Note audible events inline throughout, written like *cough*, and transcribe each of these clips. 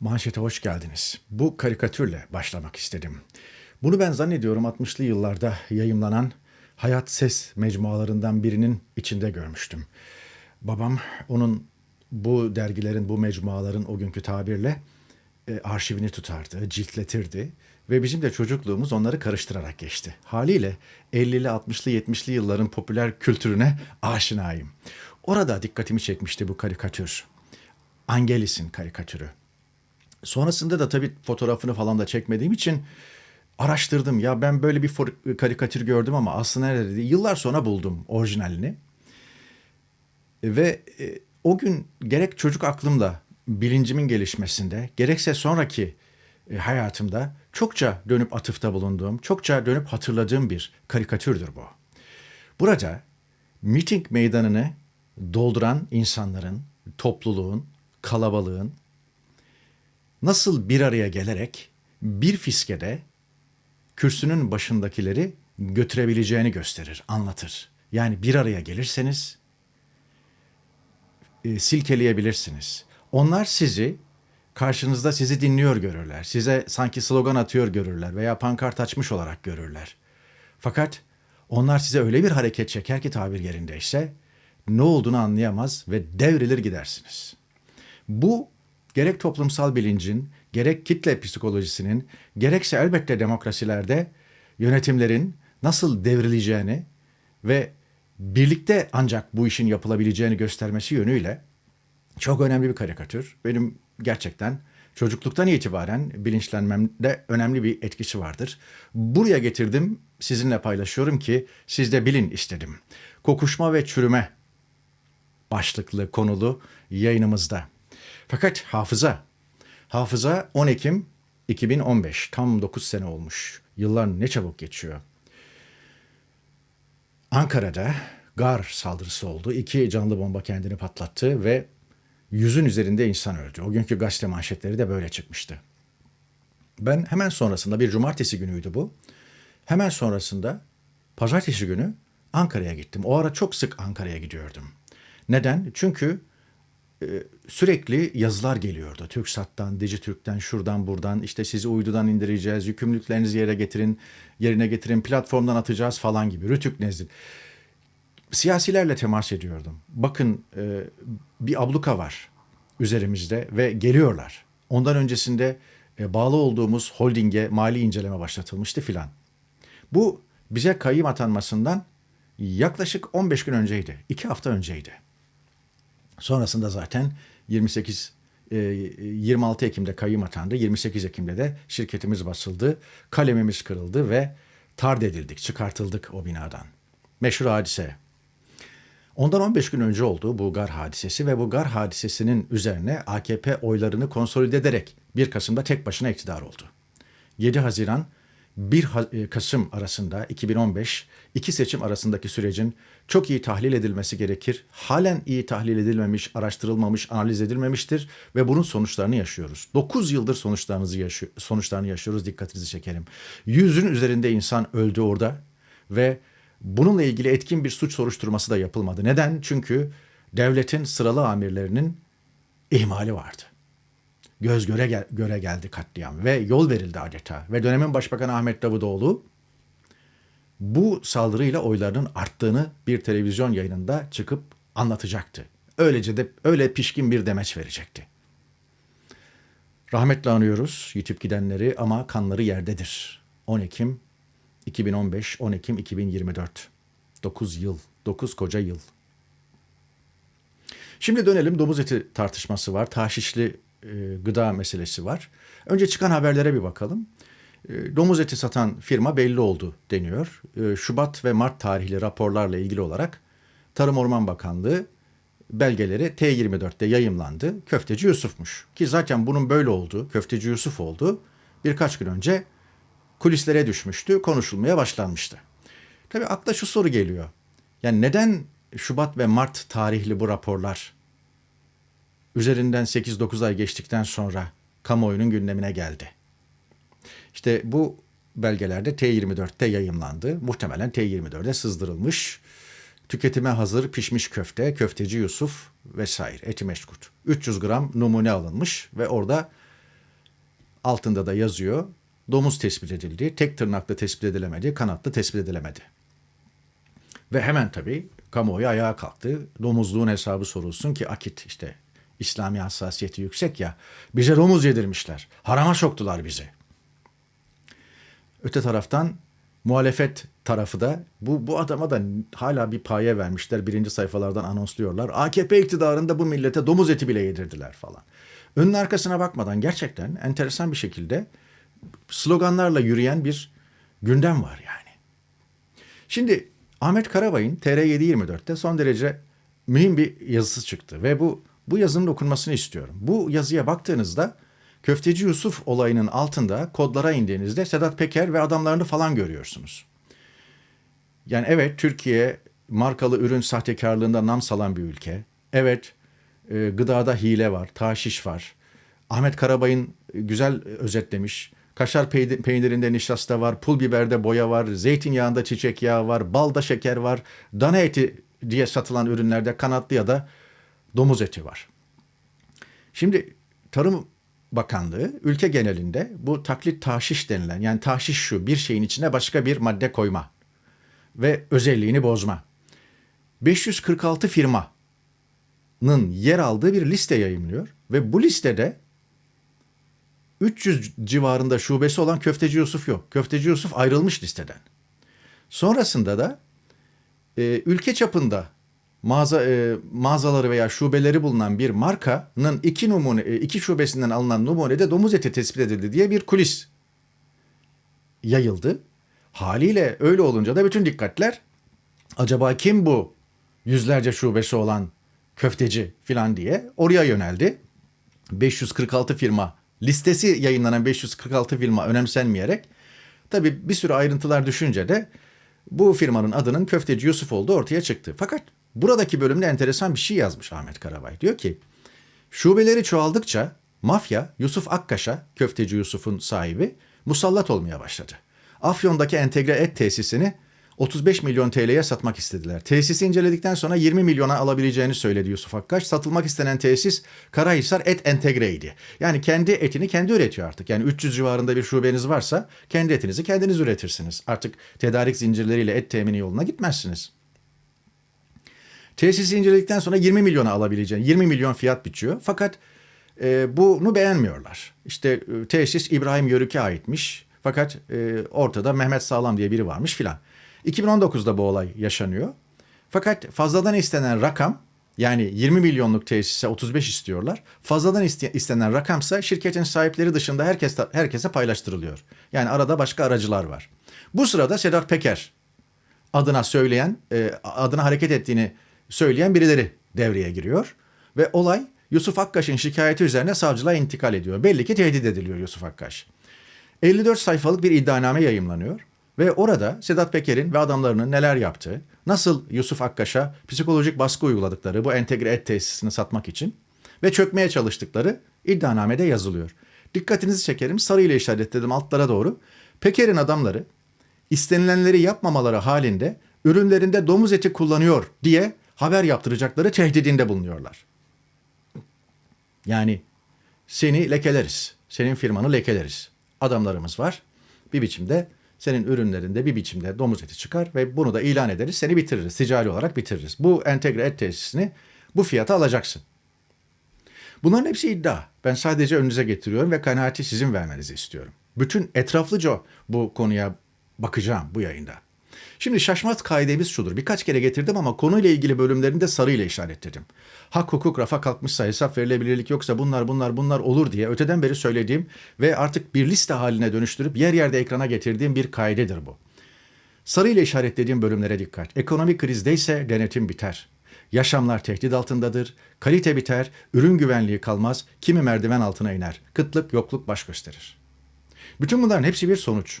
Manşete hoş geldiniz. Bu karikatürle başlamak istedim. Bunu ben zannediyorum 60'lı yıllarda yayımlanan Hayat Ses mecmualarından birinin içinde görmüştüm. Babam onun bu dergilerin, bu mecmuaların o günkü tabirle e, arşivini tutardı, ciltletirdi ve bizim de çocukluğumuz onları karıştırarak geçti. Haliyle 50'li, 60'lı, 70'li yılların popüler kültürüne aşinayım. Orada dikkatimi çekmişti bu karikatür. Angelis'in karikatürü. Sonrasında da tabii fotoğrafını falan da çekmediğim için araştırdım. Ya ben böyle bir karikatür gördüm ama aslında nerede? Yıllar sonra buldum orijinalini. Ve e, o gün gerek çocuk aklımla bilincimin gelişmesinde gerekse sonraki e, hayatımda çokça dönüp atıfta bulunduğum, çokça dönüp hatırladığım bir karikatürdür bu. Burada miting meydanını dolduran insanların, topluluğun, kalabalığın nasıl bir araya gelerek bir fiskede kürsünün başındakileri götürebileceğini gösterir, anlatır. Yani bir araya gelirseniz e, silkeleyebilirsiniz. Onlar sizi karşınızda sizi dinliyor görürler. Size sanki slogan atıyor görürler veya pankart açmış olarak görürler. Fakat onlar size öyle bir hareket çeker ki tabir yerindeyse ne olduğunu anlayamaz ve devrilir gidersiniz. Bu gerek toplumsal bilincin, gerek kitle psikolojisinin, gerekse elbette demokrasilerde yönetimlerin nasıl devrileceğini ve birlikte ancak bu işin yapılabileceğini göstermesi yönüyle çok önemli bir karikatür. Benim gerçekten çocukluktan itibaren bilinçlenmemde önemli bir etkisi vardır. Buraya getirdim, sizinle paylaşıyorum ki siz de bilin istedim. Kokuşma ve çürüme başlıklı konulu yayınımızda. Fakat hafıza, hafıza 10 Ekim 2015, tam 9 sene olmuş. Yıllar ne çabuk geçiyor. Ankara'da gar saldırısı oldu. İki canlı bomba kendini patlattı ve yüzün üzerinde insan öldü. O günkü gazete manşetleri de böyle çıkmıştı. Ben hemen sonrasında bir cumartesi günüydü bu. Hemen sonrasında pazartesi günü Ankara'ya gittim. O ara çok sık Ankara'ya gidiyordum. Neden? Çünkü sürekli yazılar geliyordu. TürkSat'tan, Dijitürk'ten, şuradan buradan işte sizi uydudan indireceğiz, yükümlülüklerinizi yere getirin, yerine getirin, platformdan atacağız falan gibi. Rütük nezdin. Siyasilerle temas ediyordum. Bakın e, bir abluka var üzerimizde ve geliyorlar. Ondan öncesinde e, bağlı olduğumuz holdinge mali inceleme başlatılmıştı filan. Bu bize kayyım atanmasından yaklaşık 15 gün önceydi. 2 hafta önceydi. Sonrasında zaten 28 e, 26 Ekim'de kayyım atandı. 28 Ekim'de de şirketimiz basıldı. Kalemimiz kırıldı ve tard edildik, çıkartıldık o binadan. Meşhur hadise. Ondan 15 gün önce oldu bu gar hadisesi ve bu gar hadisesinin üzerine AKP oylarını konsolide ederek 1 Kasım'da tek başına iktidar oldu. 7 Haziran 1 Ha- e, Kasım arasında 2015 iki seçim arasındaki sürecin çok iyi tahlil edilmesi gerekir. Halen iyi tahlil edilmemiş, araştırılmamış, analiz edilmemiştir ve bunun sonuçlarını yaşıyoruz. 9 yıldır sonuçlarınızı yaşıyor, sonuçlarını yaşıyoruz dikkatinizi çekerim. Yüzün üzerinde insan öldü orada ve bununla ilgili etkin bir suç soruşturması da yapılmadı. Neden? Çünkü devletin sıralı amirlerinin ihmali vardı göz göre gel- göre geldi katliam ve yol verildi adeta. Ve dönemin başbakanı Ahmet Davutoğlu bu saldırıyla oylarının arttığını bir televizyon yayınında çıkıp anlatacaktı. Öylece de öyle pişkin bir demeç verecekti. Rahmetle anıyoruz yitip gidenleri ama kanları yerdedir. 10 Ekim 2015, 10 Ekim 2024. 9 yıl, 9 koca yıl. Şimdi dönelim domuz eti tartışması var. Taşişli e, gıda meselesi var. Önce çıkan haberlere bir bakalım. E, domuz eti satan firma belli oldu deniyor. E, Şubat ve Mart tarihli raporlarla ilgili olarak Tarım Orman Bakanlığı belgeleri T24'te yayımlandı. Köfteci Yusuf'muş. Ki zaten bunun böyle olduğu, Köfteci Yusuf oldu. Birkaç gün önce kulislere düşmüştü, konuşulmaya başlanmıştı. Tabii akla şu soru geliyor. Yani neden Şubat ve Mart tarihli bu raporlar üzerinden 8-9 ay geçtikten sonra kamuoyunun gündemine geldi? İşte bu belgelerde T24'te yayımlandı. Muhtemelen T24'e sızdırılmış. Tüketime hazır pişmiş köfte, köfteci Yusuf vesaire eti meşkut. 300 gram numune alınmış ve orada Altında da yazıyor. Domuz tespit edildi. Tek tırnaklı tespit edilemedi. Kanatlı tespit edilemedi. Ve hemen tabii kamuoyu ayağa kalktı. Domuzluğun hesabı sorulsun ki akit işte İslami hassasiyeti yüksek ya. Bize domuz yedirmişler. Harama soktular bizi. Öte taraftan muhalefet tarafı da bu, bu adama da hala bir paye vermişler. Birinci sayfalardan anonsluyorlar. AKP iktidarında bu millete domuz eti bile yedirdiler falan. Önün arkasına bakmadan gerçekten enteresan bir şekilde sloganlarla yürüyen bir gündem var yani. Şimdi Ahmet Karabay'ın TR724'te son derece mühim bir yazısı çıktı ve bu bu yazının okunmasını istiyorum. Bu yazıya baktığınızda Köfteci Yusuf olayının altında kodlara indiğinizde Sedat Peker ve adamlarını falan görüyorsunuz. Yani evet Türkiye markalı ürün sahtekarlığında nam salan bir ülke. Evet e, gıdada hile var, taşiş var. Ahmet Karabay'ın güzel özetlemiş. Kaşar peynirinde nişasta var, pul biberde boya var, zeytinyağında çiçek yağı var, balda şeker var, dana eti diye satılan ürünlerde kanatlı ya da domuz eti var. Şimdi Tarım Bakanlığı ülke genelinde bu taklit taşiş denilen yani taşiş şu bir şeyin içine başka bir madde koyma ve özelliğini bozma. 546 firmanın yer aldığı bir liste yayımlıyor ve bu listede 300 civarında şubesi olan Köfteci Yusuf yok. Köfteci Yusuf ayrılmış listeden. Sonrasında da e, ülke çapında mağaza e, mağazaları veya şubeleri bulunan bir markanın iki numune e, iki şubesinden alınan numunede domuz eti tespit edildi diye bir kulis yayıldı. Haliyle öyle olunca da bütün dikkatler acaba kim bu yüzlerce şubesi olan köfteci filan diye oraya yöneldi. 546 firma listesi yayınlanan 546 firma önemsenmeyerek tabi bir sürü ayrıntılar düşünce de bu firmanın adının köfteci Yusuf olduğu ortaya çıktı. Fakat buradaki bölümde enteresan bir şey yazmış Ahmet Karabay. Diyor ki şubeleri çoğaldıkça mafya Yusuf Akkaş'a köfteci Yusuf'un sahibi musallat olmaya başladı. Afyon'daki entegre et tesisini 35 milyon TL'ye satmak istediler. Tesisi inceledikten sonra 20 milyona alabileceğini söyledi Yusuf Akkaş. Satılmak istenen tesis Karahisar Et Entegre'ydi. Yani kendi etini kendi üretiyor artık. Yani 300 civarında bir şubeniz varsa kendi etinizi kendiniz üretirsiniz. Artık tedarik zincirleriyle et temini yoluna gitmezsiniz. Tesisi inceledikten sonra 20 milyona alabileceğini, 20 milyon fiyat biçiyor. Fakat e, bunu beğenmiyorlar. İşte e, tesis İbrahim Yörük'e aitmiş. Fakat e, ortada Mehmet Sağlam diye biri varmış filan. 2019'da bu olay yaşanıyor. Fakat fazladan istenen rakam yani 20 milyonluk tesise 35 istiyorlar. Fazladan istenen rakamsa şirketin sahipleri dışında herkes herkese paylaştırılıyor. Yani arada başka aracılar var. Bu sırada Sedat Peker adına söyleyen, e, adına hareket ettiğini söyleyen birileri devreye giriyor ve olay Yusuf Akkaş'ın şikayeti üzerine savcılığa intikal ediyor. Belli ki tehdit ediliyor Yusuf Akkaş. 54 sayfalık bir iddianame yayımlanıyor. Ve orada Sedat Peker'in ve adamlarının neler yaptığı, nasıl Yusuf Akkaş'a psikolojik baskı uyguladıkları bu entegre et tesisini satmak için ve çökmeye çalıştıkları iddianamede yazılıyor. Dikkatinizi çekerim sarı ile işaretledim altlara doğru. Peker'in adamları istenilenleri yapmamaları halinde ürünlerinde domuz eti kullanıyor diye haber yaptıracakları tehdidinde bulunuyorlar. Yani seni lekeleriz, senin firmanı lekeleriz. Adamlarımız var. Bir biçimde senin ürünlerinde bir biçimde domuz eti çıkar ve bunu da ilan ederiz. Seni bitiririz. Ticari olarak bitiririz. Bu entegre et tesisini bu fiyata alacaksın. Bunların hepsi iddia. Ben sadece önünüze getiriyorum ve kanaati sizin vermenizi istiyorum. Bütün etraflıca bu konuya bakacağım bu yayında. Şimdi şaşmaz kaidemiz şudur. Birkaç kere getirdim ama konuyla ilgili bölümlerinde sarıyla işaretledim. Hak hukuk rafa kalkmışsa hesap verilebilirlik yoksa bunlar bunlar bunlar olur diye öteden beri söylediğim ve artık bir liste haline dönüştürüp yer yerde ekrana getirdiğim bir kaidedir bu. Sarıyla işaretlediğim bölümlere dikkat. Ekonomik krizdeyse denetim biter. Yaşamlar tehdit altındadır. Kalite biter, ürün güvenliği kalmaz, kimi merdiven altına iner. Kıtlık, yokluk baş gösterir. Bütün bunların hepsi bir sonuç.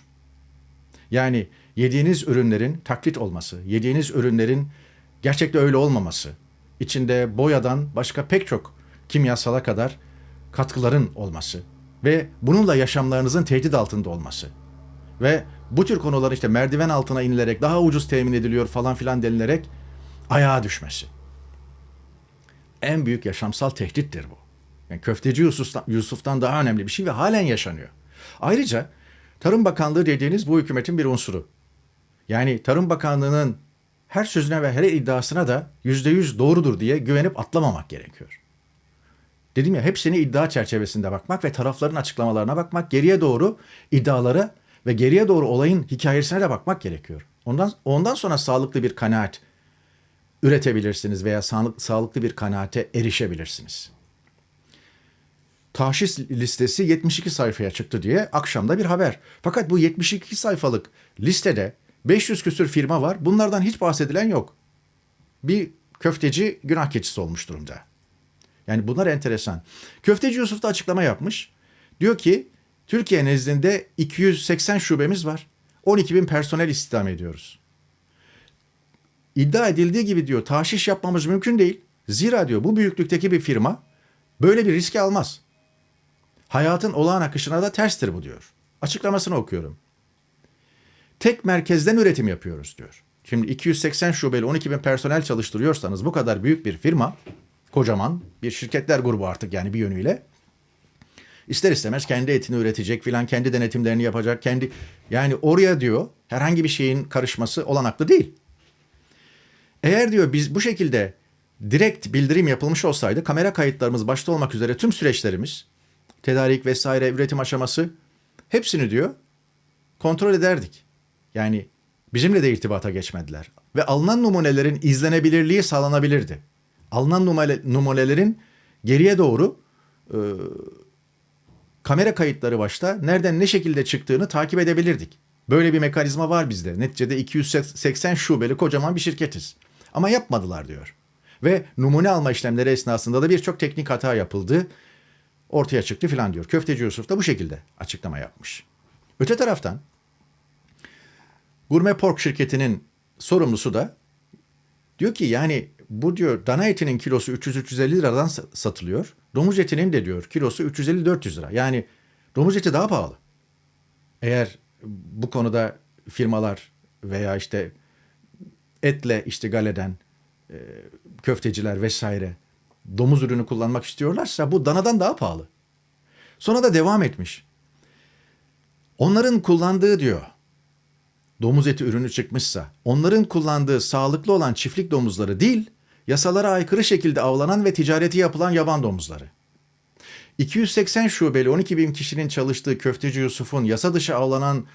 Yani yediğiniz ürünlerin taklit olması, yediğiniz ürünlerin gerçekte öyle olmaması, içinde boyadan başka pek çok kimyasala kadar katkıların olması ve bununla yaşamlarınızın tehdit altında olması ve bu tür konular işte merdiven altına inilerek daha ucuz temin ediliyor falan filan denilerek ayağa düşmesi. En büyük yaşamsal tehdittir bu. Yani köfteci Yusuf'tan, Yusuf'tan daha önemli bir şey ve halen yaşanıyor. Ayrıca Tarım Bakanlığı dediğiniz bu hükümetin bir unsuru. Yani Tarım Bakanlığı'nın her sözüne ve her iddiasına da yüzde yüz doğrudur diye güvenip atlamamak gerekiyor. Dedim ya hepsini iddia çerçevesinde bakmak ve tarafların açıklamalarına bakmak, geriye doğru iddialara ve geriye doğru olayın hikayesine de bakmak gerekiyor. Ondan ondan sonra sağlıklı bir kanaat üretebilirsiniz veya sağlık, sağlıklı bir kanaate erişebilirsiniz. Taşhis listesi 72 sayfaya çıktı diye akşamda bir haber. Fakat bu 72 sayfalık listede 500 küsür firma var. Bunlardan hiç bahsedilen yok. Bir köfteci günah keçisi olmuş durumda. Yani bunlar enteresan. Köfteci Yusuf da açıklama yapmış. Diyor ki Türkiye nezdinde 280 şubemiz var. 12 bin personel istihdam ediyoruz. İddia edildiği gibi diyor taşiş yapmamız mümkün değil. Zira diyor bu büyüklükteki bir firma böyle bir riski almaz. Hayatın olağan akışına da terstir bu diyor. Açıklamasını okuyorum. Tek merkezden üretim yapıyoruz diyor. Şimdi 280 şubeli 12 bin personel çalıştırıyorsanız bu kadar büyük bir firma, kocaman bir şirketler grubu artık yani bir yönüyle ister istemez kendi etini üretecek filan kendi denetimlerini yapacak kendi yani oraya diyor herhangi bir şeyin karışması olanaklı değil. Eğer diyor biz bu şekilde direkt bildirim yapılmış olsaydı kamera kayıtlarımız başta olmak üzere tüm süreçlerimiz tedarik vesaire üretim aşaması hepsini diyor kontrol ederdik. Yani bizimle de irtibata geçmediler. Ve alınan numunelerin izlenebilirliği sağlanabilirdi. Alınan numune, numunelerin geriye doğru e, kamera kayıtları başta nereden ne şekilde çıktığını takip edebilirdik. Böyle bir mekanizma var bizde. Neticede 280 şubeli kocaman bir şirketiz. Ama yapmadılar diyor. Ve numune alma işlemleri esnasında da birçok teknik hata yapıldı. Ortaya çıktı filan diyor. Köfteci Yusuf da bu şekilde açıklama yapmış. Öte taraftan Gurme Pork şirketinin sorumlusu da diyor ki yani bu diyor dana etinin kilosu 300-350 liradan satılıyor. Domuz etinin de diyor kilosu 350-400 lira. Yani domuz eti daha pahalı. Eğer bu konuda firmalar veya işte etle iştigal eden e, köfteciler vesaire domuz ürünü kullanmak istiyorlarsa bu danadan daha pahalı. Sonra da devam etmiş. Onların kullandığı diyor domuz eti ürünü çıkmışsa onların kullandığı sağlıklı olan çiftlik domuzları değil, yasalara aykırı şekilde avlanan ve ticareti yapılan yaban domuzları. 280 şubeli 12 bin kişinin çalıştığı köfteci Yusuf'un yasa dışı avlanan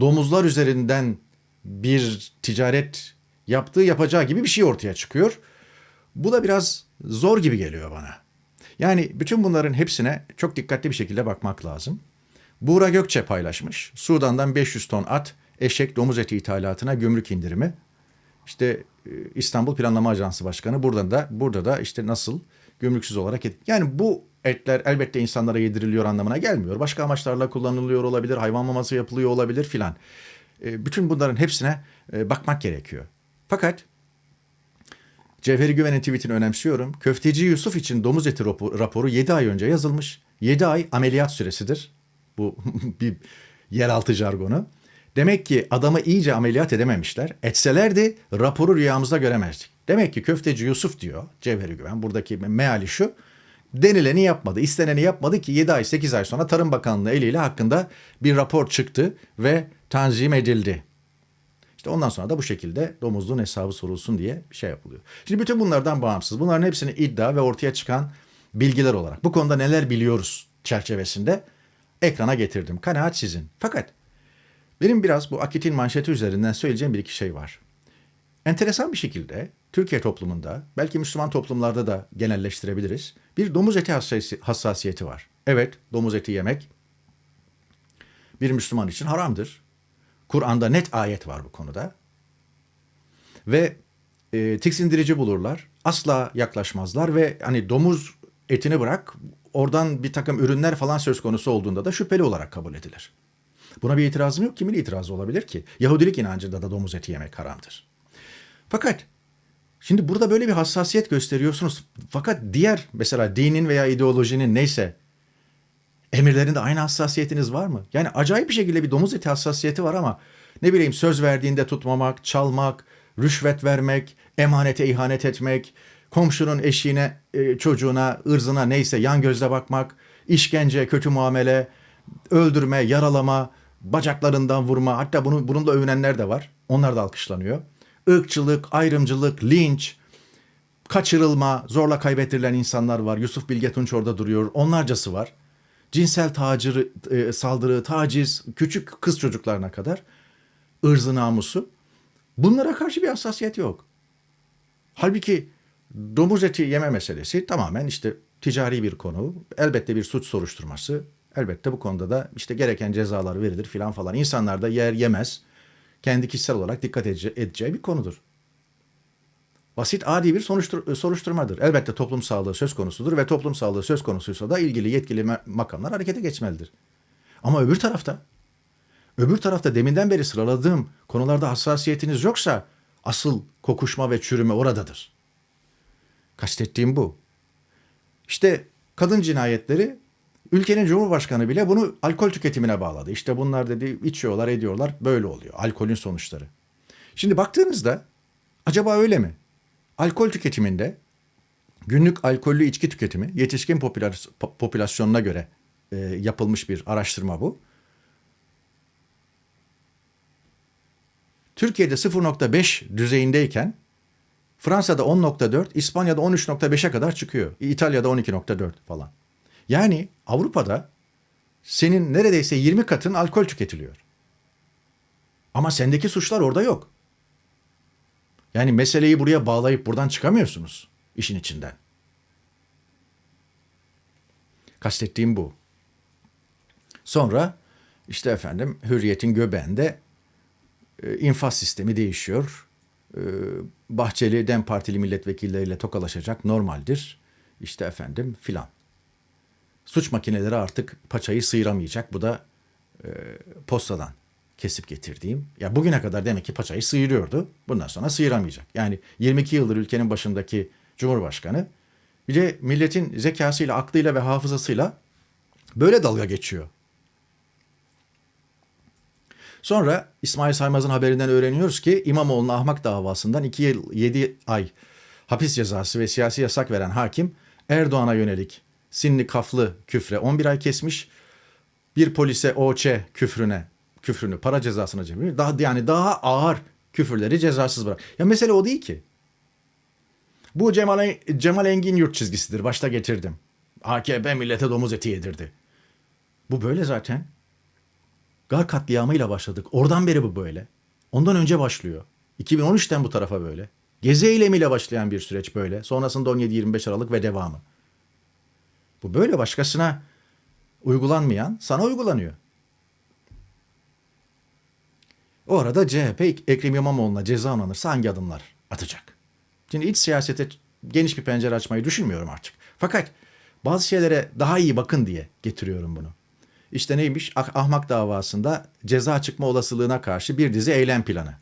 domuzlar üzerinden bir ticaret yaptığı yapacağı gibi bir şey ortaya çıkıyor. Bu da biraz zor gibi geliyor bana. Yani bütün bunların hepsine çok dikkatli bir şekilde bakmak lazım. Buğra Gökçe paylaşmış. Sudan'dan 500 ton at, eşek, domuz eti ithalatına gümrük indirimi. İşte e, İstanbul Planlama Ajansı Başkanı buradan da burada da işte nasıl gümrüksüz olarak et. Yani bu etler elbette insanlara yediriliyor anlamına gelmiyor. Başka amaçlarla kullanılıyor olabilir, hayvan maması yapılıyor olabilir filan. E, bütün bunların hepsine e, bakmak gerekiyor. Fakat Cevheri Güven'in tweetini önemsiyorum. Köfteci Yusuf için domuz eti raporu 7 ay önce yazılmış. 7 ay ameliyat süresidir. Bu *laughs* bir yeraltı jargonu. Demek ki adamı iyice ameliyat edememişler. Etselerdi raporu rüyamızda göremezdik. Demek ki köfteci Yusuf diyor Cevheri Güven. Buradaki meali şu. Denileni yapmadı, isteneni yapmadı ki 7 ay 8 ay sonra Tarım Bakanlığı eliyle hakkında bir rapor çıktı ve tanzim edildi. İşte ondan sonra da bu şekilde domuzluğun hesabı sorulsun diye bir şey yapılıyor. Şimdi bütün bunlardan bağımsız. Bunların hepsini iddia ve ortaya çıkan bilgiler olarak bu konuda neler biliyoruz çerçevesinde ekrana getirdim. Kanaat sizin. Fakat benim biraz bu Akit'in manşeti üzerinden söyleyeceğim bir iki şey var. Enteresan bir şekilde Türkiye toplumunda, belki Müslüman toplumlarda da genelleştirebiliriz. Bir domuz eti hassasiyeti var. Evet, domuz eti yemek bir Müslüman için haramdır. Kur'an'da net ayet var bu konuda. Ve e, tiksindirici bulurlar. Asla yaklaşmazlar ve hani domuz etini bırak oradan bir takım ürünler falan söz konusu olduğunda da şüpheli olarak kabul edilir. Buna bir itirazım yok. Kimin itirazı olabilir ki? Yahudilik inancında da domuz eti yemek haramdır. Fakat şimdi burada böyle bir hassasiyet gösteriyorsunuz. Fakat diğer mesela dinin veya ideolojinin neyse emirlerinde aynı hassasiyetiniz var mı? Yani acayip bir şekilde bir domuz eti hassasiyeti var ama ne bileyim söz verdiğinde tutmamak, çalmak, rüşvet vermek, emanete ihanet etmek, komşunun eşiğine, e, çocuğuna, ırzına neyse yan gözle bakmak, işkence, kötü muamele, öldürme, yaralama, bacaklarından vurma. Hatta bunu, bununla övünenler de var. Onlar da alkışlanıyor. Irkçılık, ayrımcılık, linç, kaçırılma, zorla kaybettirilen insanlar var. Yusuf Bilge Tunç orada duruyor. Onlarcası var. Cinsel tacir, e, saldırı, taciz, küçük kız çocuklarına kadar ırzı namusu. Bunlara karşı bir hassasiyet yok. Halbuki domuz eti yeme meselesi tamamen işte ticari bir konu. Elbette bir suç soruşturması. Elbette bu konuda da işte gereken cezalar verilir filan falan. İnsanlar da yer yemez. Kendi kişisel olarak dikkat edece- edeceği bir konudur. Basit adi bir soruşturmadır. Elbette toplum sağlığı söz konusudur ve toplum sağlığı söz konusuysa da ilgili yetkili ma- makamlar harekete geçmelidir. Ama öbür tarafta, öbür tarafta deminden beri sıraladığım konularda hassasiyetiniz yoksa asıl kokuşma ve çürüme oradadır. Kastettiğim bu. İşte kadın cinayetleri ülkenin cumhurbaşkanı bile bunu alkol tüketimine bağladı. İşte bunlar dedi içiyorlar ediyorlar böyle oluyor. Alkolün sonuçları. Şimdi baktığınızda acaba öyle mi? Alkol tüketiminde günlük alkollü içki tüketimi yetişkin popülasyonuna göre e, yapılmış bir araştırma bu. Türkiye'de 0.5 düzeyindeyken Fransa'da 10.4, İspanya'da 13.5'e kadar çıkıyor. İtalya'da 12.4 falan. Yani Avrupa'da senin neredeyse 20 katın alkol tüketiliyor. Ama sendeki suçlar orada yok. Yani meseleyi buraya bağlayıp buradan çıkamıyorsunuz işin içinden. Kastettiğim bu. Sonra işte efendim hürriyetin göbeğinde e, infaz sistemi değişiyor. E, Bahçeli Dem Partili milletvekilleriyle tokalaşacak normaldir. İşte efendim filan. Suç makineleri artık paçayı sıyıramayacak. Bu da e, postadan kesip getirdiğim. Ya bugüne kadar demek ki paçayı sıyırıyordu. Bundan sonra sıyıramayacak. Yani 22 yıldır ülkenin başındaki Cumhurbaşkanı bir de milletin zekasıyla, aklıyla ve hafızasıyla böyle dalga geçiyor. Sonra İsmail Saymaz'ın haberinden öğreniyoruz ki İmamoğlu'nun ahmak davasından 2 yıl 7 ay hapis cezası ve siyasi yasak veren hakim Erdoğan'a yönelik sinli kaflı küfre 11 ay kesmiş. Bir polise OÇ küfrüne küfrünü para cezasına çevirmiş. Daha yani daha ağır küfürleri cezasız bırak. Ya mesele o değil ki. Bu Cemal, Cemal Engin yurt çizgisidir. Başta getirdim. AKP millete domuz eti yedirdi. Bu böyle zaten. Gar katliamıyla başladık. Oradan beri bu böyle. Ondan önce başlıyor. 2013'ten bu tarafa böyle. Gezi eylemiyle başlayan bir süreç böyle. Sonrasında 17-25 Aralık ve devamı. Bu böyle başkasına uygulanmayan sana uygulanıyor. O arada CHP Ekrem İmamoğlu'na ceza onanırsa hangi adımlar atacak? Şimdi iç siyasete geniş bir pencere açmayı düşünmüyorum artık. Fakat bazı şeylere daha iyi bakın diye getiriyorum bunu. İşte neymiş? Ah- Ahmak davasında ceza çıkma olasılığına karşı bir dizi eylem planı.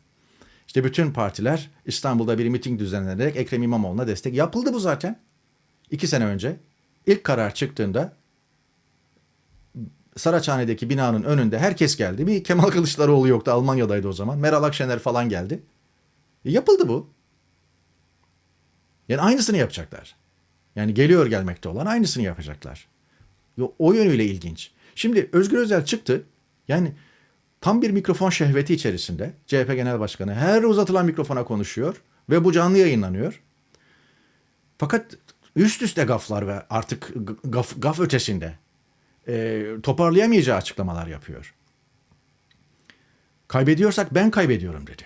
İşte bütün partiler İstanbul'da bir miting düzenlenerek Ekrem İmamoğlu'na destek. Yapıldı bu zaten. İki sene önce. İlk karar çıktığında Saraçhane'deki binanın önünde herkes geldi. Bir Kemal Kılıçdaroğlu yoktu. Almanya'daydı o zaman. Meral Akşener falan geldi. E, yapıldı bu. Yani aynısını yapacaklar. Yani geliyor gelmekte olan aynısını yapacaklar. O yönüyle ilginç. Şimdi Özgür Özel çıktı. Yani tam bir mikrofon şehveti içerisinde CHP Genel Başkanı her uzatılan mikrofona konuşuyor ve bu canlı yayınlanıyor. Fakat üst üste gaflar ve artık gaf, gaf ötesinde e, toparlayamayacağı açıklamalar yapıyor. Kaybediyorsak ben kaybediyorum dedi.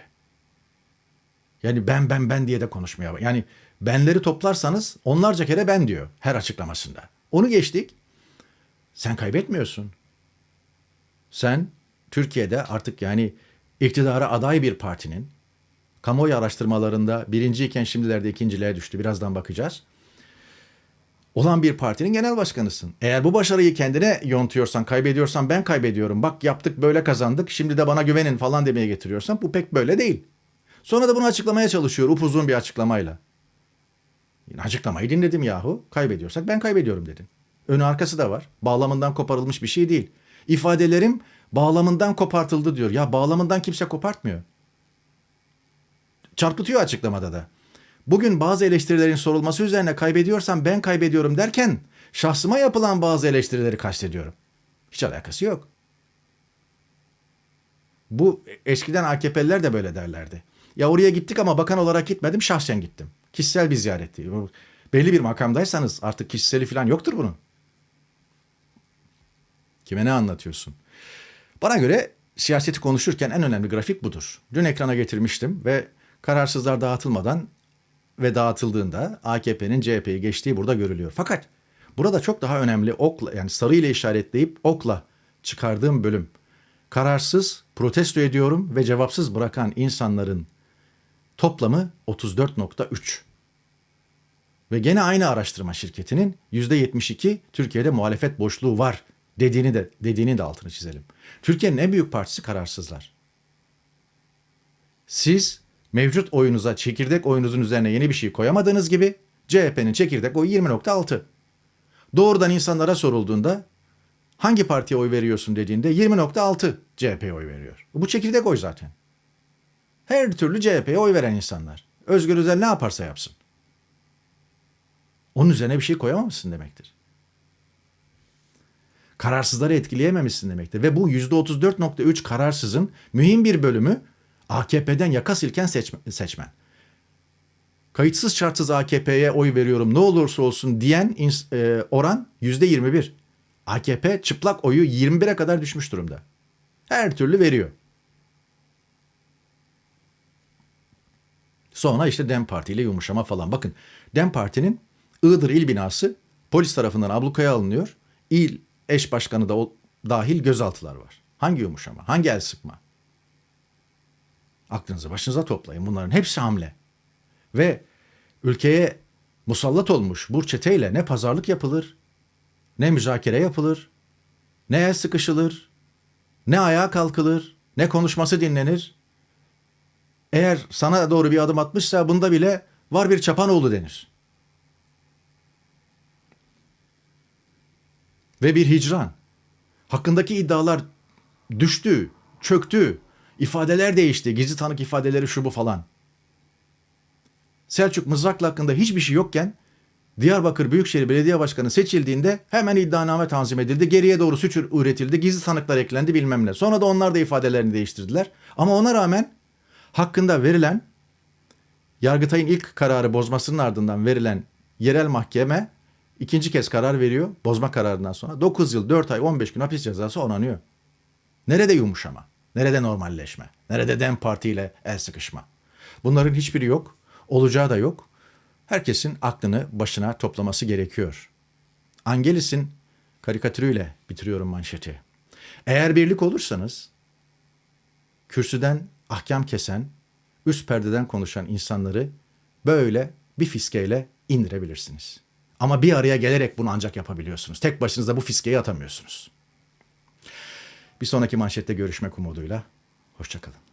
Yani ben ben ben diye de konuşmaya yani benleri toplarsanız onlarca kere ben diyor her açıklamasında. Onu geçtik. Sen kaybetmiyorsun. Sen Türkiye'de artık yani iktidara aday bir partinin kamuoyu araştırmalarında birinciyken şimdilerde ikinciliğe düştü. Birazdan bakacağız. Olan bir partinin genel başkanısın. Eğer bu başarıyı kendine yontuyorsan, kaybediyorsan ben kaybediyorum. Bak yaptık böyle kazandık. Şimdi de bana güvenin falan demeye getiriyorsan bu pek böyle değil. Sonra da bunu açıklamaya çalışıyor upuzun bir açıklamayla. Yine açıklamayı dinledim yahu. Kaybediyorsak ben kaybediyorum dedim. Önü arkası da var. Bağlamından koparılmış bir şey değil. İfadelerim bağlamından kopartıldı diyor. Ya bağlamından kimse kopartmıyor. Çarpıtıyor açıklamada da. Bugün bazı eleştirilerin sorulması üzerine kaybediyorsam ben kaybediyorum derken şahsıma yapılan bazı eleştirileri kastediyorum. Hiç alakası yok. Bu eskiden AKP'liler de böyle derlerdi. Ya oraya gittik ama bakan olarak gitmedim şahsen gittim. Kişisel bir ziyaretti. Belli bir makamdaysanız artık kişiseli falan yoktur bunun. Kime ne anlatıyorsun? Bana göre siyaseti konuşurken en önemli grafik budur. Dün ekrana getirmiştim ve kararsızlar dağıtılmadan ve dağıtıldığında AKP'nin CHP'yi geçtiği burada görülüyor. Fakat burada çok daha önemli okla yani sarı ile işaretleyip okla çıkardığım bölüm. Kararsız, protesto ediyorum ve cevapsız bırakan insanların toplamı 34.3. Ve gene aynı araştırma şirketinin %72 Türkiye'de muhalefet boşluğu var dediğini de dediğini de altını çizelim. Türkiye'nin en büyük partisi kararsızlar. Siz mevcut oyunuza çekirdek oyunuzun üzerine yeni bir şey koyamadığınız gibi CHP'nin çekirdek oyu 20.6. Doğrudan insanlara sorulduğunda hangi partiye oy veriyorsun dediğinde 20.6 CHP'ye oy veriyor. Bu çekirdek oy zaten. Her türlü CHP'ye oy veren insanlar. Özgür Özel ne yaparsa yapsın. Onun üzerine bir şey koyamamışsın demektir. Kararsızları etkileyememişsin demektir. Ve bu %34.3 kararsızın mühim bir bölümü AKP'den yaka silken seçme- seçmen. Kayıtsız şartsız AKP'ye oy veriyorum ne olursa olsun diyen e, oran %21. AKP çıplak oyu 21'e kadar düşmüş durumda. Her türlü veriyor. Sonra işte DEM Parti ile yumuşama falan. Bakın DEM Parti'nin Iğdır il binası polis tarafından ablukaya alınıyor. İl eş başkanı da o- dahil gözaltılar var. Hangi yumuşama? Hangi el sıkma? Aklınızı başınıza toplayın. Bunların hepsi hamle. Ve ülkeye musallat olmuş bu çeteyle ne pazarlık yapılır, ne müzakere yapılır, ne el sıkışılır, ne ayağa kalkılır, ne konuşması dinlenir. Eğer sana doğru bir adım atmışsa bunda bile var bir çapanoğlu denir. Ve bir hicran. Hakkındaki iddialar düştü, çöktü, ifadeler değişti, gizli tanık ifadeleri şu bu falan. Selçuk Mızraklı hakkında hiçbir şey yokken Diyarbakır Büyükşehir Belediye Başkanı seçildiğinde hemen iddianame tanzim edildi. Geriye doğru suç üretildi. Gizli tanıklar eklendi bilmem ne. Sonra da onlar da ifadelerini değiştirdiler. Ama ona rağmen hakkında verilen Yargıtay'ın ilk kararı bozmasının ardından verilen yerel mahkeme ikinci kez karar veriyor. Bozma kararından sonra 9 yıl 4 ay 15 gün hapis cezası onanıyor. Nerede yumuşama? Nerede normalleşme? Nerede DEM Parti ile el sıkışma? Bunların hiçbiri yok. Olacağı da yok. Herkesin aklını başına toplaması gerekiyor. Angelis'in karikatürüyle bitiriyorum manşeti. Eğer birlik olursanız kürsüden ahkam kesen, üst perdeden konuşan insanları böyle bir fiskeyle indirebilirsiniz. Ama bir araya gelerek bunu ancak yapabiliyorsunuz. Tek başınıza bu fiskeyi atamıyorsunuz. Bir sonraki manşette görüşmek umuduyla. Hoşçakalın.